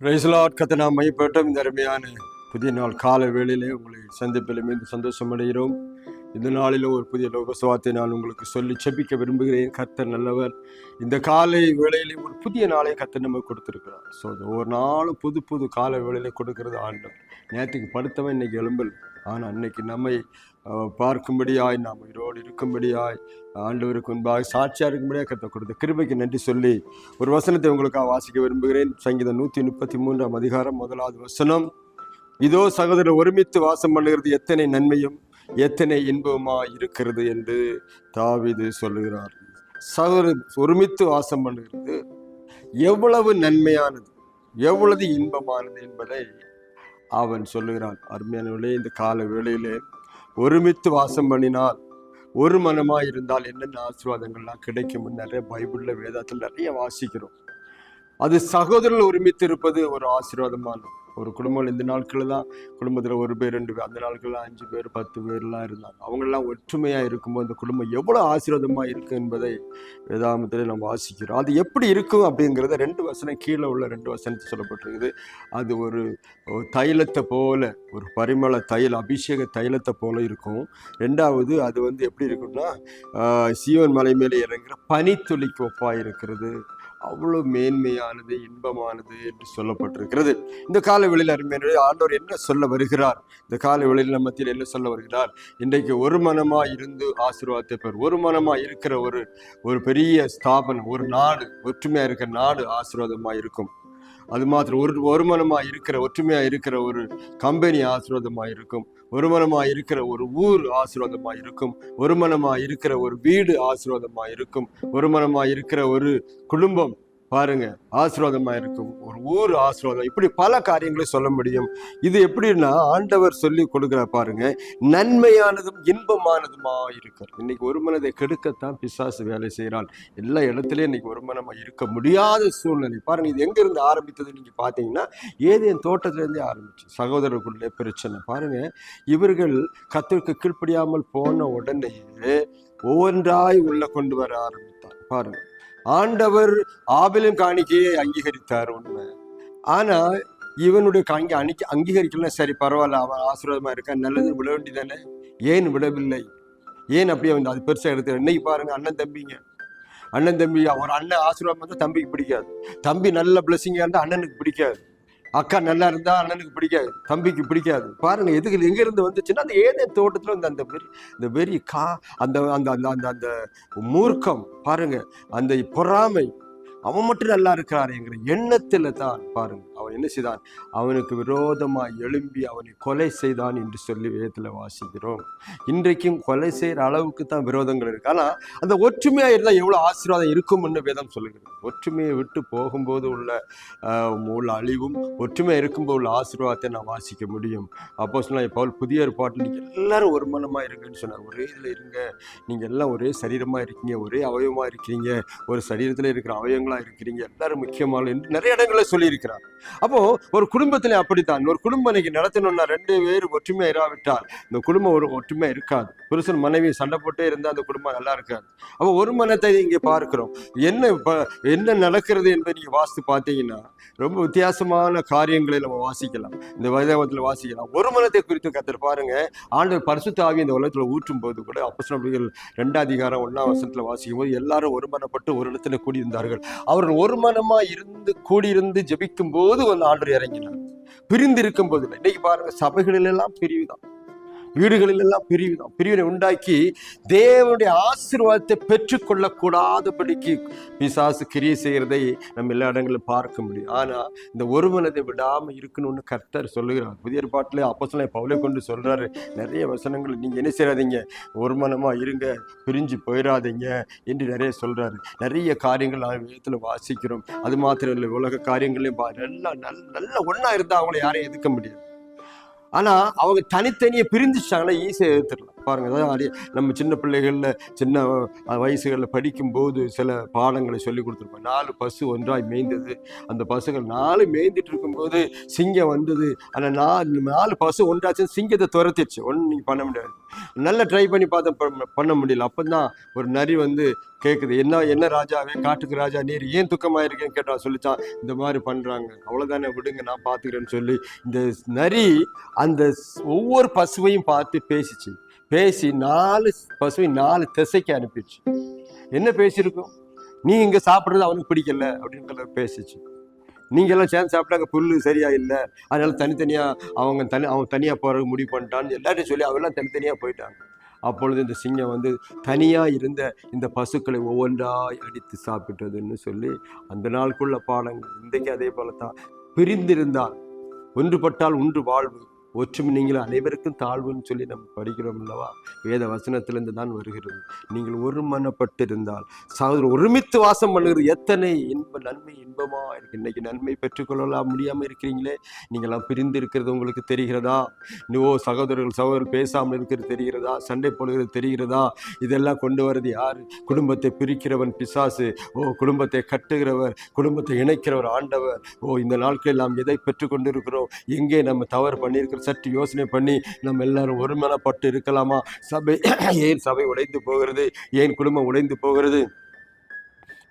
பிரைஸ்லாட் கத்தனா மைப்பட்டம் இந்த அருமையான புதிய நாள் கால வேளையிலே உங்களை சந்திப்பில் மீண்டும் சந்தோஷம் அடைகிறோம் இந்த நாளிலும் ஒரு புதிய லோகசுவாத்தை நான் உங்களுக்கு சொல்லி செபிக்க விரும்புகிறேன். கர்த்தர் நல்லவர். இந்த காலை வேளையிலே ஒரு புதிய நாளை கர்த்தர் நம்ம கொடுத்துருக்கிறார். ஸோ ஒவ்வொரு நாளும் புது புது காலை வேளையில கொடுக்கிறது ஆண்டவர். நேற்றுக்கு படுத்தவன் இன்னைக்கு எலும்பல் ஆனால் அன்னைக்கு நம்மை பார்க்கும்படியாய் நாம் உயிரோடு இருக்கும்படியாய் ஆண்டவருக்கு முன்பாக சாட்சியாக இருக்கும்படியாக கத்த கொடுத்த கிருபைக்கு நன்றி சொல்லி ஒரு வசனத்தை உங்களுக்காக வாசிக்க விரும்புகிறேன். சங்கீதம் நூற்றி முப்பத்தி மூன்றாம் அதிகாரம் முதலாவது வசனம். இதோ சகோதரர் ஒருமித்து வாசம் பண்ணுகிறது எத்தனை நன்மையும். எத்தனை இன்பமா இருக்கிறது என்று தாவிது சொல்லுகிறார். சகோதர ஒருமித்து வாசம் பண்ணுகிறது. எவ்வளவு நன்மையானது எவ்வளவு இன்பமானது என்பதை அவன் சொல்லுகிறான். அருமையானவர்களே இந்த கால வேளையிலே ஒருமித்து வாசம் பண்ணினால் ஒரு மனமா இருந்தால் என்னென்ன ஆசீர்வாதங்கள்லாம் கிடைக்கும் நிறைய பைபிள்ல வேதாத்தில் நிறைய வாசிக்கிறோம். அது சகோதரர்கள் ஒருமித்து இருப்பது ஒரு ஆசீர்வாதமானது. ஒரு குடும்பம் இந்த நாட்களில் தான் குடும்பத்தில் ஒரு பேர் ரெண்டு பேர் அந்த நாட்களில் அஞ்சு பேர் பத்து பேர்லாம் இருந்தாங்க. அவங்கெல்லாம் ஒற்றுமையாக இருக்கும்போது அந்த குடும்பம் எவ்வளோ ஆசீர்வாதமாக இருக்கு என்பதை வேதாமத்தில் நம்ம வாசிக்கிறோம். அது எப்படி இருக்கும் அப்படிங்கிறத ரெண்டு வசனம் கீழே உள்ள ரெண்டு வசனத்தை சொல்லப்பட்டிருக்குது. அது ஒரு தைலத்தை போல ஒரு பரிமள தைல அபிஷேக தைலத்தை போல இருக்கும். ரெண்டாவது அது வந்து எப்படி இருக்கும்னா சீவன் மலை மேலே இறங்குற பனித்துளிக்கு ஒப்பாக இருக்கிறது அவ்வளோ மேன்மையானது இன்பமானது என்று சொல்லப்பட்டிருக்கிறது. இந்த கால வெளியில் அருமையான ஆண்டவர் என்ன சொல்ல வருகிறார்? இந்த கால வெளியில் மத்தியில் என்ன சொல்ல வருகிறார்? இன்றைக்கு ஒரு மனமா இருந்து ஆசீர்வாதத்தை பெறும் ஒரு மனமா இருக்கிற ஒரு ஒரு பெரிய ஸ்தாபனம் ஒரு நாடு ஒற்றுமையா இருக்கிற நாடு ஆசீர்வாதமா இருக்கும். அது மாத்திரம் ஒரு ஒருமனமாக இருக்கிற ஒற்றுமையா இருக்கிற ஒரு கம்பெனி ஆசீர்வாதமா இருக்கும். ஒருமனமாக இருக்கிற ஒரு ஊர் ஆசீர்வாதமாக இருக்கும். ஒருமனமாக இருக்கிற ஒரு வீடு ஆசீர்வாதமா இருக்கும். ஒருமனமாக இருக்கிற ஒரு குடும்பம் பாருங்க ஆசீர்வாதமா இருக்கும் ஒரு ஊர் ஆசீர்வாதம். இப்படி பல காரியங்களை சொல்ல முடியும். இது எப்படின்னா ஆண்டவர் சொல்லி கொடுக்குற பாருங்க நன்மையானதும் இன்பமானதுமா இருக்கிறது இன்னைக்கு ஒரு மனதை கெடுக்கத்தான் பிசாசு வேலை செய்கிறான் எல்லா இடத்துலயும் இன்னைக்கு ஒரு மனமா இருக்க முடியாத சூழ்நிலை. பாருங்க இது எங்க இருந்து ஆரம்பித்தது நீங்க பாத்தீங்கன்னா ஏதேன் தோட்டத்துல இருந்தே ஆரம்பிச்சு. சகோதரர்களுக்குள்ளே பிரச்சனை. பாருங்க இவர்கள் கத்திற்கு கீழ்ப்படியாமல் போன உடனேயே ஒவ்வொன்றாய் உள்ள கொண்டு வர ஆரம்பித்தார். பாருங்க ஆண்டவர் ஆபிலும் காணிக்கையை அங்கீகரித்தார் உண்மை. ஆனா இவனுடைய காணிக்கை அணிக்க அங்கீகரிக்கலாம் சரி பரவாயில்ல அவன் ஆசீர்வாதமா இருக்கான் நல்லது விட வேண்டியதானே ஏன் விடவில்லை? ஏன் அப்படியே வந்து அது பெருசாக எடுத்து இன்னைக்கு பாருங்க அண்ணன் தம்பிங்க. அண்ணன் தம்பி ஒரு அண்ணன் ஆசீர்வாதம் இருந்தால் தம்பிக்கு பிடிக்காது. தம்பி நல்ல பிளஸிங்காக இருந்தால் அண்ணனுக்கு பிடிக்காது. அக்கா நல்லா இருந்தா அண்ணனுக்கு பிடிக்காது தம்பிக்கு பிடிக்காது. பாருங்க எதுக்கு எங்க இருந்து வந்துச்சுன்னா அந்த ஏதே தோட்டத்துல வந்து அந்த பெரிய இந்த பெரிய கா அந்த அந்த அந்த அந்த அந்த மூர்க்கம் பாருங்க அந்த பொறாமை அவன் மட்டும் நல்லா இருக்கிறாருங்கிற எண்ணத்துல தான் பாருங்க அவன் என்ன செய்தான்? அவனுக்கு விரோதமாக எழும்பி அவனை கொலை செய்தான் என்று சொல்லி வேதத்தில் வாசிக்கிறோம். இன்றைக்கும் கொலை செய்கிற அளவுக்கு தான் விரோதங்கள் இருக்கு. ஆனால் அந்த ஒற்றுமையாக இருந்தால் எவ்வளோ ஆசீர்வாதம் இருக்கும்னு வேதம் சொல்லுகிறது. ஒற்றுமையை விட்டு போகும்போது உள்ள உள்ள அழிவும் ஒற்றுமை இருக்கும்போது உள்ள ஆசீர்வாதத்தை நான் வாசிக்க முடியும். அப்போ சொன்னால் இப்போ புதிய ஏற்பாட்டில் நீங்கள் எல்லாரும் ஒரு மனமாக இருங்கன்னு சொன்னார். ஒரே இதில் இருங்க. நீங்கள் எல்லாம் ஒரே சரீரமாக இருக்கீங்க. ஒரே அவயவமா இருக்கிறீங்க ஒரு சரீரத்தில் இருக்கிற அவயங்களாக இருக்கிறீங்க. எல்லாரும் முக்கியமான என்று நிறைய இடங்களில் சொல்லியிருக்கிறார். அப்போ ஒரு குடும்பத்துல அப்படித்தான். ஒரு குடும்பம் இன்னைக்கு நடத்தணும்னா ரெண்டு பேர் ஒற்றுமையா இராவிட்டால் இந்த குடும்பம் ஒரு ஒற்றுமையா இருக்காது. புருஷன் மனைவி சண்டை போட்டே இருந்தா அந்த குடும்பம் நல்லா இருக்காது. அப்போ ஒரு மனத்தை இங்கே பார்க்கிறோம். என்ன என்ன நடக்கிறது என்பதை நீங்க வாசித்து பார்த்தீங்கன்னா ரொம்ப வித்தியாசமான காரியங்களை நம்ம வாசிக்கலாம். இந்த வைதவத்தில் வாசிக்கலாம். ஒரு மனத்தை குறித்து கத்தர் பாருங்க. ஆண்டு பரிசுத்த ஆவி இந்த உலகத்தில் ஊற்றும் போது கூட அப்போஸ்தலர்கள் ரெண்டாம் அதிகாரம் ஒன்னாம் வருஷத்துல வாசிக்கும் போது எல்லாரும் ஒரு மனப்பட்டு ஒரு இடத்துல கூடியிருந்தார்கள். அவர்கள் ஒரு மனமா இருந்து கூடியிருந்து ஜபிக்கும் போது வந்து ஆண்டு இறங்கினார். பிரிந்து இருக்கும் போது இன்னைக்கு பாருங்க சபைகளில் எல்லாம் பிரிவுதான். வீடுகளில் எல்லாம் பிரிவுதான் பிரிவினை உண்டாக்கி தேவனுடைய ஆசீர்வாதத்தை பெற்றுக்கொள்ள கூடாதபடிக்கு பிசாசு கிரியை செய்கிறதை நம்ம எல்லா இடங்களிலும் பார்க்க முடியும். ஆனால் இந்த ஒரு மனதை இருக்கணும்னு கர்த்தர் சொல்லுகிறார். புதிய பாட்டிலே அப்போ பவுலை கொண்டு சொல்றாரு. நிறைய வசனங்கள் நீங்க என்ன செய்யாதீங்க. ஒருமனமா இருங்க. பிரிஞ்சு போயிடாதீங்க என்று நிறைய சொல்றாரு. நிறைய காரியங்கள் நான் விதத்தில் வாசிக்கிறோம். அது மாத்திரம் இல்லை உலக காரியங்களையும் பா- நல்லா நல்ல நல்ல ஒன்றா இருந்தால் அவங்கள யாரையும் எதுக்க முடியாது. ஆனா அவங்க தனித்தனியே பிரிஞ்சுட்டாங்கன்னா ஈஸியாக எடுத்துடலாம் பாருங்கள் அதாவது அடி- நம்ம சின்ன பிள்ளைகளில் சின்ன வயசுகளில் படிக்கும்போது சில பாடங்களை சொல்லி கொடுத்துருப்போம். நாலு பசு ஒன்றாய் மேய்ந்தது. அந்த பசுகள் நாலு மேய்ந்துட்டு இருக்கும்போது சிங்கம் வந்தது. அந்த நாலு நாலு பசு ஒன்றாச்சு சிங்கத்தை துரத்திடுச்சு. ஒன்றும் நீங்கள் பண்ண முடியாது. நல்லா ட்ரை பண்ணி பார்த்தா பண்ண- முடியல. அப்போ தான் ஒரு நரி வந்து கேட்குது என்ன என்ன ராஜாவே? காட்டுக்கு ராஜா நீர் ஏன் துக்கமாக இருக்கேன்னு கேட்டா சொல்லிச்சான். இந்த மாதிரி பண்ணுறாங்க அவ்வளோதானே விடுங்க நான் பார்த்துக்கிறேன்னு சொல்லி. இந்த நரி அந்த ஒவ்வொரு பசுவையும் பார்த்து பேசிச்சு. பேசி நாலு பசுவை நாலு திசைக்கு அனுப்பிடுச்சு. என்ன பேசியிருக்கோம்? நீ இங்கே சாப்பிட்றது அவனுக்கு பிடிக்கல அப்படின்னு பேசிச்சு. நீங்கள்லாம் சேர்ந்து சாப்பிட்டாங்க புல் சரியா இல்லை. அதனால தனித்தனியாக அவங்க தனி அவன் தனியாக போறது முடிவு பண்ணிட்டான்னு எல்லாத்தையும் சொல்லி அவெல்லாம் தனித்தனியாக போயிட்டாங்க. அப்பொழுது இந்த சிங்கம் வந்து தனியாக இருந்த இந்த பசுக்களை ஒவ்வொன்றாய் அடித்து சாப்பிட்டதுன்னு சொல்லி அந்த நாளுக்குள்ள பாடங்கள் இன்றைக்கு அதே போல தான் பிரிந்திருந்தால் ஒன்றுபட்டால் ஒன்று வாழ்வு. ஒற்றுமை நீங்கள் அனைவருக்கும் தாழ்வுன்னு சொல்லி நம்ம படிக்கிறோம் அல்லவா? வேத வசனத்திலிருந்து தான் வருகிறது. நீங்கள் ஒரு மனப்பட்டிருந்தால் சகோதரர் ஒருமித்து வாசம் பண்ணுகிறது எத்தனை இன்ப நன்மை இன்பமாக இருக்கு இன்றைக்கி நன்மை பெற்றுக்கொள்ளலாம் முடியாமல் இருக்கிறீங்களே? நீங்களாம் பிரிந்து இருக்கிறது உங்களுக்கு தெரிகிறதா? ஓ சகோதரர்கள் சகோதரர் பேசாமல் இருக்கிறது தெரிகிறதா? சண்டை போடுகிறது தெரிகிறதா? இதெல்லாம் கொண்டு வர்றது யார்? குடும்பத்தை பிரிக்கிறவன் பிசாசு. ஓ குடும்பத்தை கட்டுகிறவர் குடும்பத்தை இணைக்கிறவர் ஆண்டவர். ஓ இந்த நாட்களில் நாம் எதை பெற்றுக்கொண்டிருக்கிறோம் எங்கே நம்ம தவறு பண்ணியிருக்கிறோம் சற்று யோசனை பண்ணி நம்ம எல்லாரும் ஒருமனப்பட்டு இருக்கலாமா? சபை ஏன் சபை உடைந்து போகிறது? ஏன் குடும்பம் உடைந்து போகிறது?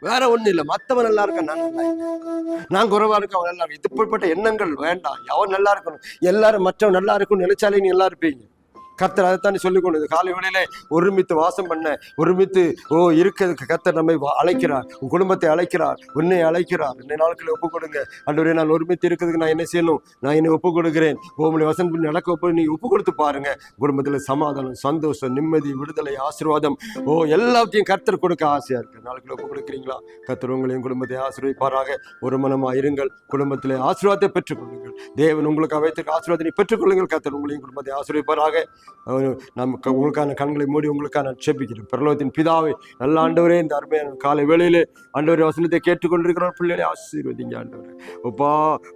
வேற ஒண்ணு இல்லை. மத்தவன் நல்லா இருக்கான் நான் நல்லா நான் குறைவா இருக்க? அவன் நல்லா இருக்கு? இப்படிப்பட்ட எண்ணங்கள் வேண்டாம். எவன் நல்லா இருக்கணும். எல்லாரும் மற்றவன் நல்லா இருக்கும்னு நினைச்சாலே நீ நல்லா இருப்பீங்க. கர்த்தர் அதைத்தானே சொல்லிக் கொண்டு காலை வேளையிலே ஒருமித்து வாசம் பண்ண ஒருமித்து ஓ இருக்கிறதுக்கு கர்த்தர் நம்மை வா- அழைக்கிறார். உன் குடும்பத்தை அழைக்கிறார். உன்னை அழைக்கிறார். இன்னை நாட்களை ஒப்பு கொடுங்க. அன்றுவரே நான் ஒருமித்து இருக்கிறதுக்கு நான் என்ன செய்யணும்? நான் என்னை ஒப்புக் கொடுக்கிறேன். உங்களுடைய வசன் பண்ணி நடக்க ஒப்பு நீ ஒப்பு கொடுத்து பாருங்க. குடும்பத்தில் சமாதானம் சந்தோஷம் நிம்மதி விடுதலை ஆசீர்வாதம். ஓ எல்லாத்தையும் கர்த்தர் கொடுக்க ஆசையா இருக்கு. நாளைக்கு ஒப்பு கொடுக்குறீங்களா? கர்த்தர் உங்களையும் குடும்பத்தை ஆசீர்வதிப்பாராக. ஒரு மனமாக இருங்கள். குடும்பத்தில் ஆசீர்வாதத்தை பெற்றுக்கொள்ளுங்கள். தேவன் உங்களுக்கு அவைத்திற்கு ஆசீர்வாதத்தை பெற்றுக்கொள்ளுங்கள். கர்த்தர் உங்களையும் குடும்பத்தை ஆசீர்வதிப்பாராக. நமக்கு உங்களுக்கான கண்களை மூடி உங்களுக்கான செபிக்கிறேன் பிரலோகத்தின் பிதாவை நல்ல ஆண்டவரே இந்த அருமையான காலை வேளையிலே ஆண்டவரே வசனத்தை கேட்டுக்கொண்டிருக்கிற பிள்ளைகளை ஆசீர்வதிங்க ஆண்டவர். ஒப்பா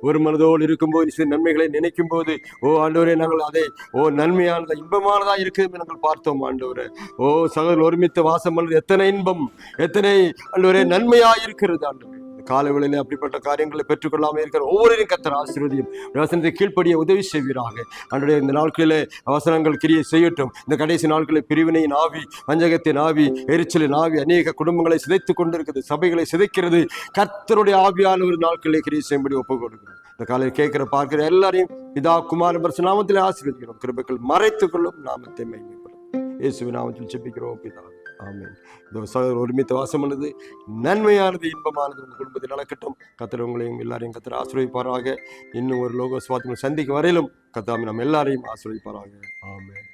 ஒரு மனதோடு இருக்கும்போது சில நன்மைகளை நினைக்கும் போது ஓ ஆண்டவரே நாங்கள் அதை ஓ நன்மையானதா இன்பமானதா இருக்குது நாங்கள் பார்த்தோம் ஆண்டவரே. ஓ சகோதரர் ஒருமித்த வாசம் பண்ணுறது எத்தனை இன்பம் எத்தனை ஆண்டவரே நன்மையா இருக்கிறது ஆண்டவரே. இந்த அப்படிப்பட்ட காரியங்களை பெற்றுக்கொள்ளாமல் இருக்கிற ஒவ்வொரு கத்தர் ஆசீர்வதியும். வசனத்தை கீழ்ப்படிய உதவி செய்வீராக. அன்றைய இந்த நாட்களிலே அவசரங்கள் கிரியை செய்யட்டும். இந்த கடைசி நாட்களில் பிரிவினையின் ஆவி வஞ்சகத்தின் ஆவி எரிச்சலின் ஆவி அநேக குடும்பங்களை சிதைத்துக் கொண்டிருக்கிறது சபைகளை சிதைக்கிறது. கர்த்தருடைய ஆவியான ஒரு நாட்களிலே கிரியை செய்யும்படி ஒப்புக் கொடுக்கிறோம் இந்த காலையில் கேட்கிற பார்க்கிற எல்லாரையும் இதா குமார பரிசு நாமத்திலே ஆசீர்வதிக்கிறோம். கிருபைகள் மறைத்துக் கொள்ளும் நாமத்தை மைமைப்படும் இயேசுவின் நாமத்தில் செப்பிக்கிறோம் பிதா. ஆமென். இந்த சகோதரர் ஒருமித்த வாசமானது நன்மையானது இன்பமானது உங்கள் குடும்பத்தில் நடக்கட்டும். கத்திர உங்களையும் எல்லாரையும் கத்திர ஆசிரியப்பாராக இன்னும் ஒரு லோக சுவாத்தியம் சந்திக்கும் வரையிலும் கத்தாமி நம்ம எல்லாரையும் ஆசிரியப்பாராக ஆமேன்.